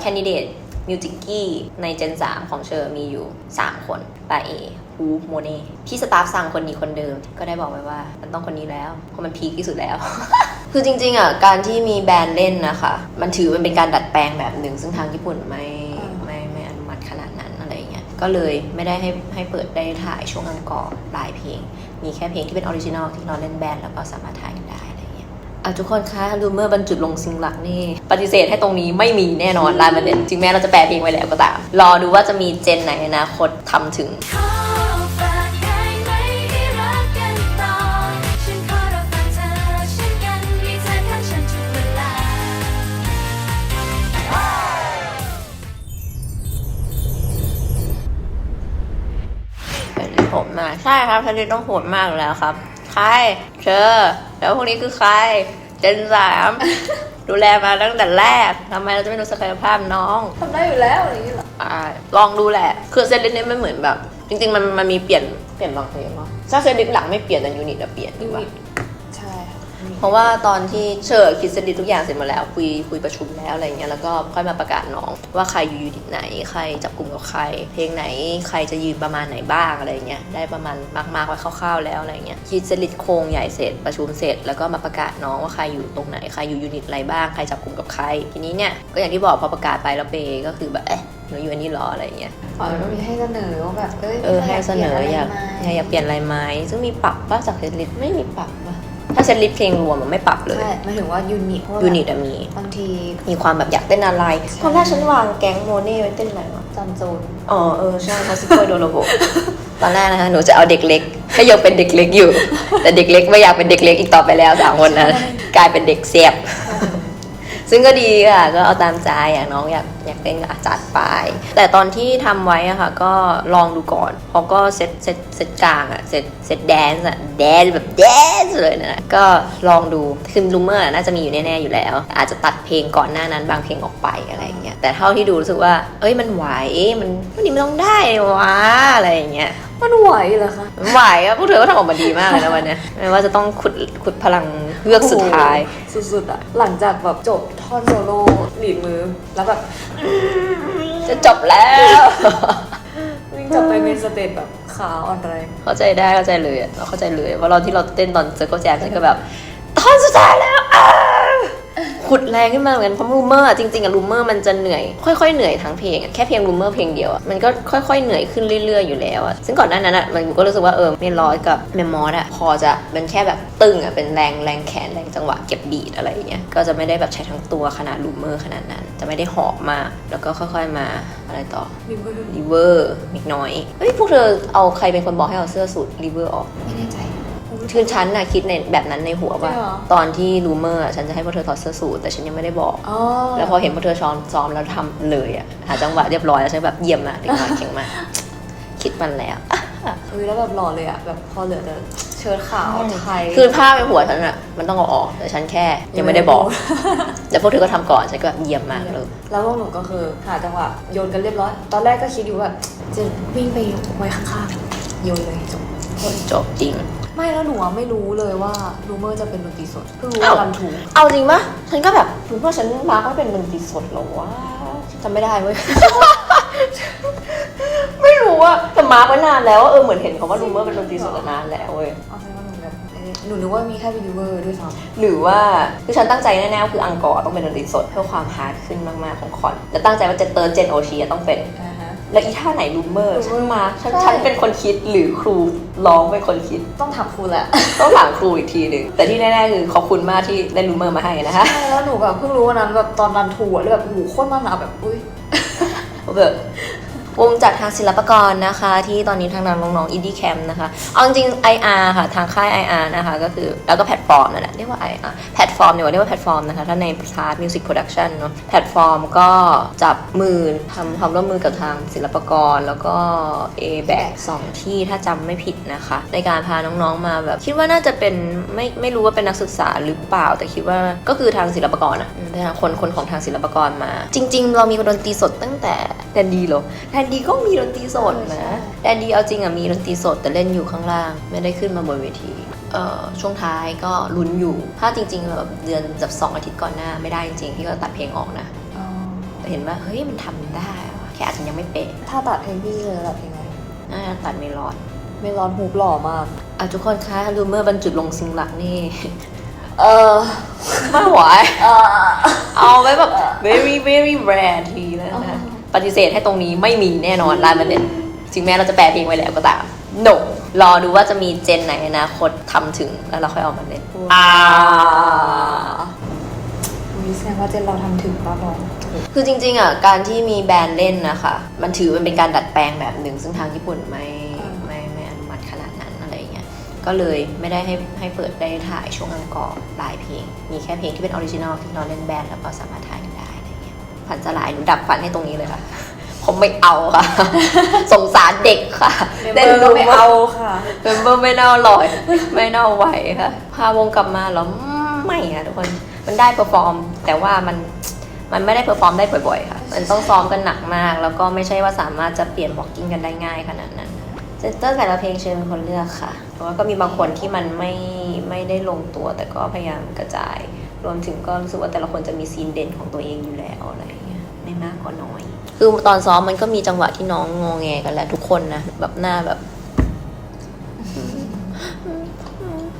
แคนดิเดตมิวจิกกี้ในเจน 3 ของเชอร์มีอยู่ 3 คนปาเอฮูโมเน่พี่สตาฟสั่งคนนี้คนเดิม ก็ได้บอกไว้ว่า มันต้องคนนี้แล้ว เพราะมันพีคที่สุดแล้ว คือจริง ๆ อะ การที่มีแบรนด์เล่นนะคะ มันถือมันเป็นการดัดแปลงแบบหนึ่ง ซึ่งทางญี่ปุ่นไม่ไม่ไม่อนุมัติขนาดนั้นอะไรอย่างเงี้ยก็เลยไม่ได้ให้ให้เปิดได้ถ่ายช่วงอังกอร์หลายเพลง มีแค่เพลงที่เป็นออริจินอลที่เราเล่นแบนด์แล้วก็สามารถถ่ายกันได้ อะทุกคนคะรูเมอร์บรรจุลงซิงหลักนี่ ปฏิเสธให้ตรงนี้ไม่มีแน่นอนลายมันเนี่ยถึงแม้เราจะแปลเพลงไว้แล้วก็ตาม รอดูว่าจะมีเจนไหนในอนาคตทำถึงขอฝากได้ไหมให้รักกันต่อฉันขอรับฟังเธอเช่นกันมีเธอข้างฉันทุกเวลาเชลิตโหดมากใช่ครับเลิต้องโหดมากแล้วครับ ครเชอแล้วพวกนี้คือใคร เจนสามดูแลมาตั้งแต่แรกทำไมเราจะไม่รู้ศักยภาพน้องทำได้อยู่แล้วอะไรอย่างเงี้ยเหรออ่าลองดูแหละ คือเซตลิสต์เนี่ยมันเหมือนแบบ จริง ๆ มันมันมีเปลี่ยนเปลี่ยนบางเพลงเนาะถ้าเซตลิสต์หลังไม่เปลี่ยนแต่ยูนิตอะเปลี่ยนดีกว่าใช่ค่ะ เพราะว่าตอนที่เชิญคิดเสร็จทุกอย่างเสร็จหมดแล้ว คุยคุยประชุมแล้วอะไรเงี้ยแล้วก็ค่อยมาประกาศน้อง ว่าใครอยู่ยูนิตไหน ใครจับกลุ่มกับใคร เพลงไหนใครจะยืนประมาณไหนบ้างอะไรเงี้ยได้ประมาณมากๆไว้คร่าวๆแล้วอะไรเงี้ยคิดเสร็จโครงใหญ่เสร็จประชุมเสร็จ แล้วก็มาประกาศน้องว่าใครอยู่ตรงไหนใครอยู่ยูนิตอะไรบ้างใครจับกลุ่มกับใคร ทีนี้เนี่ยก็อย่างที่บอกพอประกาศไปแล้วเปก็คือแบบเอ๊ะหนูอยู่อันนี้เหรออะไรเงี้ยอ๋อแล้วก็มีให้เสนอว่าแบบเอ้ยเออให้เสนออยากเปลี่นะไรไหมอยากเปลี่ยนอะไรไหมซึ่งมีปรับป่ะจากเซตลิสต์ไม่มีปรับป่ะ ถ้าเซตลิสต์เพลงรวมมันไม่ปรับเลย ใช่หมายถึงว่ายูนิตเพราะว่ายูนิตอะมี บางทีมีความแบบอยากเต้นอะไรตอนแรกฉันวางแก๊งโมเน่ไว้เต้นอะไรวะจำโจนอ๋อเออใช่คาซิโกโดโลโบตอนแรกนะคะหนูจะเอาเด็กเล็กให้ยังเป็นเด็กเล็กอยู่ แต่เด็กเล็กไม่อยากเป็นเด็กเล็กอีกต่อไปแล้วสามคนนั้นกลายเป็นเด็กเสียบซึ่งก็ดีค่ะก็เอาตามใจอยากน้องอยาก อยากเต้นก็อาจัดไป แต่ตอนที่ทำไว้อะค่ะก็ลองดูก่อนเขาก็เซตเซตเซตกลางอะเซตเซตแดนซ์อะแดนซ์แบบแดนซ์เลยนะก็ลองดูคือลูเมอร์น่าจะมีอยู่แน่ๆอยู่แล้ว อาจจะตัดเพลงก่อนหน้านั้นบางเพลงออกไปอะไรอย่างเงี้ยแต่เท่าที่ดูรู้สึกว่า เอ้ยมันไหวมันมันนี่มันต้องได้วะอะไรอย่างเงี้ยมันไหวเหรอคะมันไหวอะพวกเธอก็ทำออกมาดีมากเลยนะวันเนี้ยไม่ว่าจะต้องขุดขุดพลังเฮือกสุดท้ายโอ้โหสุดๆอะหลังจากแบบจบท่อนโซโล่หลีดมือ แล้วแบบจะจบแล้ว วิ่งกลับไปเป็นสเตจแบบขาอ่อนแรงเข้าใจได้เข้าใจเลยอะเราเข้าใจเลยว่าเราที่เราเต้นตอนเจอร์เกิลแจมฉันก็แบบตอนสุดท้ายแล้วอ้าว ขุดแรงขึ้นมาเหมือนกันเพราะรูเมอร์จริงๆอะรูเมอร์มันจะเหนื่อย ค่อยๆเหนื่อยทั้งเพลงอะแค่เพลงรูเมอร์เพลงเดียวอะมันก็ค่อยๆเหนื่อยขึ้นเรื่อยๆอยู่แล้วอะซึ่งก่อนหน้านั้นอะมันก็รู้สึกว่าเออเมลอยกับเมมมอสอะพอจะเป็นแค่แบบตึงอะเป็นแรงแรงแขนแรงจังหวะเก็บบีดอะไรอย่างเงี้ยก็จะไม่ได้แบบใช้ทั้งตัวขนาดรูเมอร์ขนาดนั้น จะไม่ได้หอบมากแล้วก็ค่อยๆมาอะไรต่อมีเบอร์รีเวอร์อีกน้อยเฮ้ยพวกเธอเอาใครเป็นคนบอกให้เอาเสื้อสูทรีเวอร์ออกไม่แน่ใจ คือฉันน่ะคิดในแบบนั้นในหัวว่า จริงเหรอ ตอนที่รูเมอร์อะฉันจะให้พวกเธอถอดเสื้อสูทแต่ฉันยังไม่ได้บอก อ๋อแล้วพอเห็นพวกเธอซ้อมซ้อมแล้วทำเลยอะหาจังหวะเรียบร้อยแล้วฉันแบบเยี่ยมมากเด็กน้อยเก่งมาก คิดมันแล้ว เฮ้ยแล้วแบบหล่อเลยอะแบบพอเหลือแต่เชิ้ตขาวไทย คือภาพในหัวฉันอะมันต้องเอาออกแต่ฉันแค่ยังไม่ได้บอก แต่พวกเธอก็ทำก่อนฉันก็แบบเยี่ยมมากเลย แล้วพวกหนูก็คือหาจังหวะโยนกันเรียบร้อย ตอนแรกก็คิดอยู่ว่าจะวิ่งไปไว้ข้างๆโยนเลยจบ จบจริง ไม่แล้วหนูอะไม่รู้เลยว่ารูเมอร์จะเป็นดนตรีสดเพิ่งรู้อ้าววันถูกเอาจริงปะฉันก็แบบรู้ว่าฉันมาร์กว่าเป็นดนตรีสดเหรอวะจำไม่ได้เว้ย ไม่รู้อะแต่มาร์กไว้นานแล้วอะเออเหมือนเห็นเขาว่ารูเมอร์เป็นดนตรีสดนานแล้วเว้ย เอาใช่ว่าหนูแบบเอ๊ะหนูนึกว่ามีแค่วิดีเวอร์ด้วยซ้หรือว่าคือฉันตั้งใจแน่ๆคืออังกอร์ต้องเป็นดนตรีสดเพื่อความฮาร์ดขึ้นมากๆของคอน แล้วตั้งใจว่าจะเติร์นเจนโอชีต้องเป็นำอ่าฮะ แล้วอีท่าไหนรูเมอร์ฉันมาร์คฉันใช่ ฉันเป็นคนคิดหรือครูร้องเป็นคนคิด ต้องถามครูแหละ ต้องถามครูอีกทีหนึ่งแต่ที่แน่ๆคือขอบคุณมากที่ได้รูเมอร์มาให้นะคะใช่แล้วหนูแบบเพิ่งรู้วันนั้นแบบตอนรันทูอะแล้วแบบโอ้โหโคตรมันหนาแบบอุ้ยแบบ วงจัดทางศิลปากรนะคะ ที่ตอนนี้ทางน้องน้องๆ Indie Camp นะคะเอาจริง IR ค่ะทางค่าย IR นะคะก็คือแล้วก็แพลตฟอร์มนั่นแหละเรียกว่า IR แพลตฟอร์มเดี๋ยวาเรียกว่าแพลตฟอร์มนะคะถ้าในพาร์ทมิวสิกโปรดักชันเนาะแพลตฟอร์มก็จับมือทำความร่วมมือกับทางศิลปากร แล้วก็ a b a c สองที่ถ้าจำไม่ผิดนะคะ ในการพาน้องๆมาแบบคิดว่าน่าจะเป็นไม่ไม่รู้ว่าเป็นนักศึกษาหรือเปล่าแต่คิดว่าก็คือทางศิลปากรอะทางคนคนของทางศิลปากรมา จริง ๆ เรามีดนตรีสดตั้งแต่แดนดีเหรอแดนดีก็มีดนตรีสดนะแดนดีเอาจริงอะมีดนตรีสดแต่เล่นอยู่ข้างล่าง ไม่ได้ขึ้นมาบนเวทีเอ่อช่วงท้ายก็ลุ้นอยู่ ถ้าจริงๆแบบเดือนแบบสองอาทิตย์ก่อนหน้าไม่ได้จริงๆพี่ก็ตัดเพลงออกนะอ๋อแต่เห็นว่าเฮ้ยมันทำได้ว่ะแค่อาจจะยังไม่เป๊ะถ้าตัดเพลงพี่เจอตัดเพลงอะไรน่าจะตัดไม่รอดไม่ร้อนฮูบหล่อมากอะทุกคนคะรูเมอร์บรรจุลงซิงหลักนี่เออไม่ไหวเออเอาไว้แบบ very very rare ทีแล้วนะ ปฏิเสธให้ตรงนี้ไม่มีแน่นอนร้านมันเด็ดถึงแม้เราจะแปลเพลงไว้แล้วก็ตาม no รอดูว่าจะมีเจนไหนในอนาคตทำถึงแล้วเราค่อยออกมาเล่นอ่า มีแสดงว่าเจนเราทำถึงป่ะน้องคือจริงๆอะการที่มีแบรนด์เล่นนะคะมันถือมันเป็นการดัดแปลงแบบหนึ่ง ซึ่งทางญี่ปุ่นไม่ไม่ไม่อนุมัติขนาดนั้นอะไรอย่างเงี้ยก็เลยไม่ได้ให้ให้เปิดได้ถ่ายช่วงนั้นก่อนหลายเพลง มีแค่เพลงที่เป็นออริจินอลที่เราเล่นแบนด์แล้วก็สามารถถ่าย กันได้อะไรเงี้ยฝันสลายหนูดับฝันให้ตรงนี้เลยค่ะ ผมไม่เอาค่ะ สงสารเด็กค่ะเต้นก็ไม่เอาค่ะเมมเบอร์ไม่เน่าลอย ไม่เน่าไหวค่ะ พาวงกลับมาเหรออืมไม่ค่ะทุกคนมันได้เปอร์ฟอร์ม แต่ว่ามันมันไม่ได้เปอร์ฟอร์มได้บ่อยๆค่ะ มันต้องซ้อมกันหนักมาก แล้วก็ไม่ใช่ว่าสามารถจะเปลี่ยนบ็อกกิ้งกันได้ง่ายขนาดนั้นเซนเตอร์แต่ละเพลงเชิญเป็นคนเลือกค่ะ เพราะว่าก็มีบางคนที่มันไม่ไม่ได้ลงตัวแต่ก็พยายามกระจาย รวมถึงก็รู้สึกว่าแต่ละคนจะมีซีนเด่นของตัวเองอยู่แล้วอะไรอย่างเงี้ยไม่มากก็น้อย คือตอนซ้อมมันก็มีจังหวะที่น้องงอแงกันแหละทุกคนนะแบบหน้าแบบ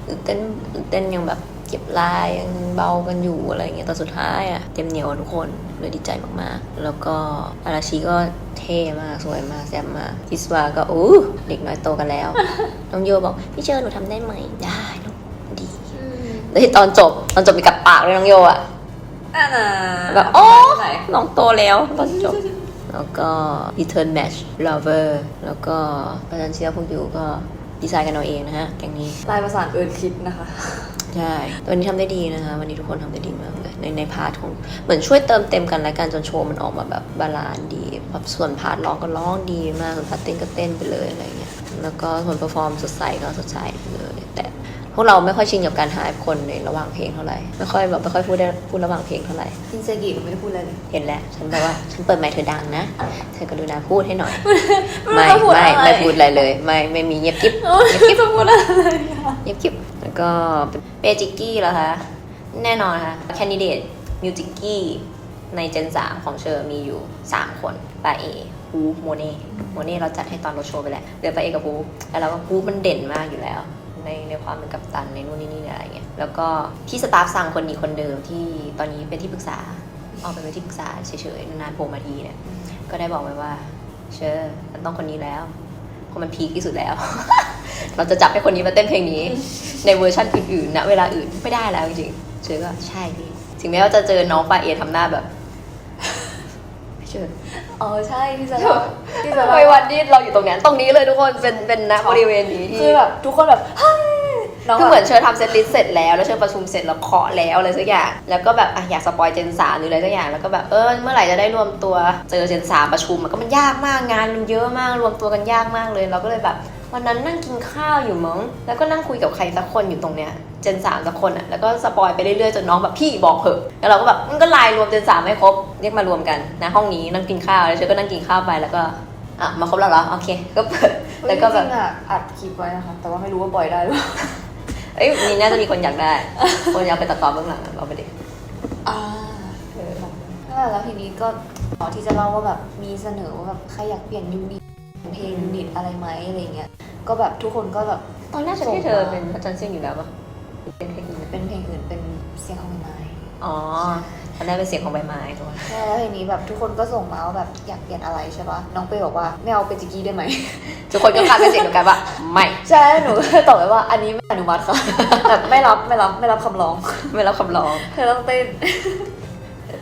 ตื่นเต้นตื่นเต้นยังแบบเก็บลายยังเบากันอยู่อะไรเงี้ยแต่สุดท้ายอะเต็มเหนียวทุกคนเลยดีใจมากๆ แล้วก็อาราชิก็เท่มากสวยมากแซ่บมากคิสวาก็อู้เด็กน้อยโตกันแล้ว น้องโยบอกพี่เชอร์หนูทำได้ไหมได้ลูกดี แล้วที่ตอนจบตอนจบมีกัดปากเลยน้องโยอะอ่านะแบบโอ้น้องโตแล้วตอนจบ แล้วก็ Return Match Lover แล้วก็ประจันเชียพวกอยู่ก็ดีไซน์กันเอาเองนะฮะแกงนี้ลายประสานเอิร์นคิดนะคะใช่แต่วันนี้ทำได้ดีนะคะ วันนี้ทุกคนทำได้ดีมากเลย ในในพาร์ทของ เหมือนช่วยเติมเต็มกันและกันจนโชว์มันออกมาแบบบาลานซ์ดีแบบส่วนพาร์ทร้องก็ร้องดีมากส่วนพาร์ทเต้นก็เต้นไปเลยอะไรเงี้ย แล้วก็ส่วนเปอร์ฟอร์มสดใสก็สดใสไปเลย แต่พวกเราไม่ค่อยชินกับการหายคนในระหว่างเพลงเท่าไหร่ ไม่ค่อยแบบไม่ค่อยพูดได้พูดระหว่างเพลงเท่าไหร่อินเซกิหนูไม่ได้พูดอะไรเลย เห็นแล้ว ฉันบอกว่าฉันเปิดไมค์เธอดังนะ เธอกรุณาพูดให้หน่อย ไม่ไม่ต้องพูดไม่อะไรไม่พูดอะไรเลย ไม่ไม่มีเงียบกิ๊บเงียบกิ๊บจะพูดอะไรเงียบกิ๊บแล้วก็เปจิกกี้เหรอคะ แน่นอนค่ะแคนดิเดตมิวจิกกี้ในเจน3ของเชอร์มีอยู่ 3 คนปาเอ ฮูโมเน่โมเน่เราจัดให้ตอนรถโชว์ไปแล้วเหลือปเอกับฮูแล้วเราก็ฮูมันเด่นมากอยู่แล้ว ในในความเป็นกัปตันในนู่นนี่นี่อะไรอย่างเงี้ยแล้วก็ที่สตาฟสั่งคนนี้คนเดิมที่ตอนนี้เป็นที่ปรึกษาเอาไปเป็นที่ปรึกษาเฉยๆนานๆโผล่มาทีเนี่ยก็ได้บอกไว้ว่า เชอร์มันต้องคนนี้แล้วเพราะมันพีคที่สุดแล้ว เราจะจับให้คนนี้มาเต้นเพลงนี้ ในเวอร์ชันอื่นๆณเวลาอื่นไม่ได้แล้วจริงๆเชอร์ก็ใช่พี่ถึงแม้ว่าจะเจอน้องปาเอทำหน้าแบบ เชอร์อ๋อใช่ที่จะเล่าที่จะทำเล่าไมวันนี้เราอยู่ตรงนั้นตรงนี้เลยทุกคนเป็นเป็นณบริเวณนี้ที่คือแบบทุกคนแบบเฮ้ยน้องคือเหมือนเชอร์ทำเซตลิสต์เสร็จแล้วแล้วเชอร์ประชุมเสร็จแล้วเคาะแล้วอะไรสักอย่างแล้วก็แบบอะอยากสปอยเจนสามหรืออะไรสักอย่างแล้วก็แบบเออเมื่อไหร่จะได้รวมตัวเจอเจนสามประชุมมันก็มันยากมากงานมันเยอะมากรวมตัวกันยากมากเลยเราก็เลยแบบ วันนั้นนั่งกินข้าวอยู่มั้ง แล้วก็นั่งคุยกับใครสักคนอยู่ตรงเนี้ย เจนสามสักคนอะแล้วก็สปอยไปเรื่อยๆจนน้องแบบพี่บอกเหอะ แล้วเราก็แบบมันก็ไลน์รวมเจนสามให้ครบ เรียกมารวมกันนะห้องนี้นั่งกินข้าว แล้วเชอร์ก็นั่งกินข้าวไปแล้วก็ อะมาครบแล้วเหรอ โอเค ก็เปิด แล้วก็แบบจริงๆอะอัดคลิปไว้นะคะ แต่ว่าไม่รู้ว่าปล่อยได้หรือเปล่าเอ้ยนี่น่าจะมีคนอยากได้ คนอยากไปตัดต่อเบื้องหลังอะเอาไปดิอ่าเออนั่นแหละแล้วทีนี้ก็ขอที่จะเล่าว่าแบบมีเสนอว่าแบบใครอยากเปลี่ยนยูนิต เพลงยูนิตอะไรไหมอะไรเงี้ย ก็แบบทุกคนก็แบบตอนแรกฉันให้เธอเป็นพระจันทร์เสี่ยงอยู่แล้วปะเป็นเพลงอื่นเป็นเพลงอื่นเป็นเสียงของไม้อ๋อตอนแรกเป็นเสียงของใบไม้ตัวใช่แล้วทีนี้แบบทุกคนก็ส่งมาว่าแบบอยากเปลี่ยนอะไรใช่ปะน้องเป้บอกว่าไม่เอาเป็นจิกกี้ได้ไหมทุกคนก็คาดเป็นเสียงเดียวกันว่าไม่ใช่หนูก็ตอบไปว่าอันนี้ไม่อนุมัติค่ะแบบไม่รับไม่รับไม่รับคำร้อง ไม่รับคำร้องเธอต้องเต้น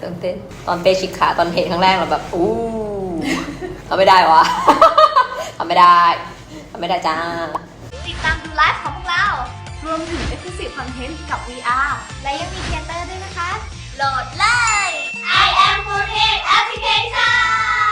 เต้นเต้นตอนเปชิกขาตอนเห็นครั้งแรกเราแบบอู้ทำไม่ได้วะท ไม่ได้ทำไม่ได้จ้า ติดตามดูไลฟ์ของพวกเรา รวมถึง exclusive content กับ VR และยังมีเทเตอร์ด้วยนะคะ โหลดเลย I am Moonhead Application